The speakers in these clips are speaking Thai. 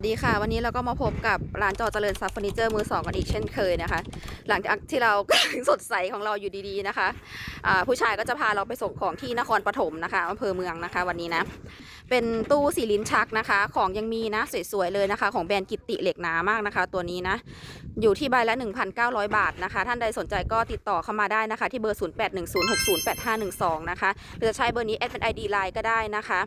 ดีค่ะ วันนี้เราก็มาพบกับร้านจอเจริญทรัพย์เฟอร์นิเจอร์มือสองกันอีกเช่นเคยนะคะ หลังจากที่เราสดใสของเราอยู่ดีๆนะคะอ่าผู้ชายก็จะพาเราไปส่งของที่นครปฐมนะคะอำเภอเมืองนะคะ วันนี้นะ เป็นตู้สี่ลิ้นชักนะคะ ของยังมีนะสวยๆเลยนะคะ ของแบรนด์กิตติเหล็กหนามากนะคะ ตัวนี้นะ อยู่ที่ใบละ 1,900 บาทนะคะ ท่านใดสนใจก็ติดต่อเข้ามาได้นะคะ ที่เบอร์ 0810608512 นะคะหรือจะใช้เบอร์นี้แอดเป็น ID Line ก็ได้นะคะ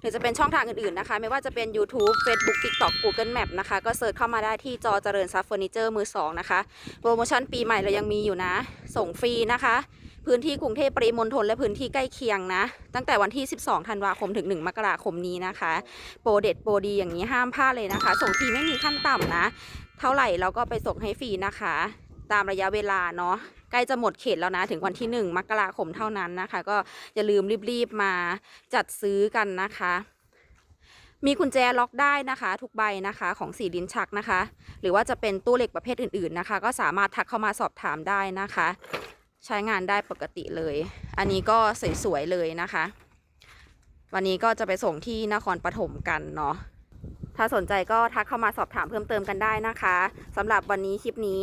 หรือจะเป็นช่องทางอื่นๆนะคะ ไม่ว่าจะเป็น YouTube Facebook TikTok Google Map นะคะ ก็เสิร์ชเข้ามาได้ที่จอเจริญทรัพเฟอร์นิเจอร์มือสองนะคะโปรโมชั่นปีใหม่เรายังมีอยู่นะ ส่งฟรีนะคะ พื้นที่กรุงเทพปริมณฑลและพื้นที่ใกล้เคียงนะ ตั้งแต่วันที่ 12 ธันวาคมถึง 1 มกราคมนี้นะคะ โปรเด็ดโปรดีอย่างนี้ห้ามพลาดเลยนะคะ ส่งฟรีไม่มีขั้นต่ำนะ เท่าไหร่เราก็ไปส่งให้ฟรีนะคะ ตามระยะเวลาเนาะใกล้จะหมดเขตแล้วนะ ถึงวันที่ 1 มกราคมเท่านั้นนะคะ ก็อย่าลืมรีบๆมาจัดซื้อกันนะคะ มีกุญแจล็อกได้นะคะ ทุกใบนะคะของสีดินชักนะคะ หรือว่าจะเป็นตู้เหล็กประเภทอื่นๆนะคะ ก็สามารถทักเข้ามาสอบถามได้นะคะ ใช้งานได้ปกติเลย อันนี้ก็สวยๆเลยนะคะ วันนี้ก็จะไปส่งที่นครปฐมกันเนาะถ้าสนใจก็ทักเข้ามาสอบถามเพิ่มเติมกันได้นะคะสำหรับวันนี้คลิปนี้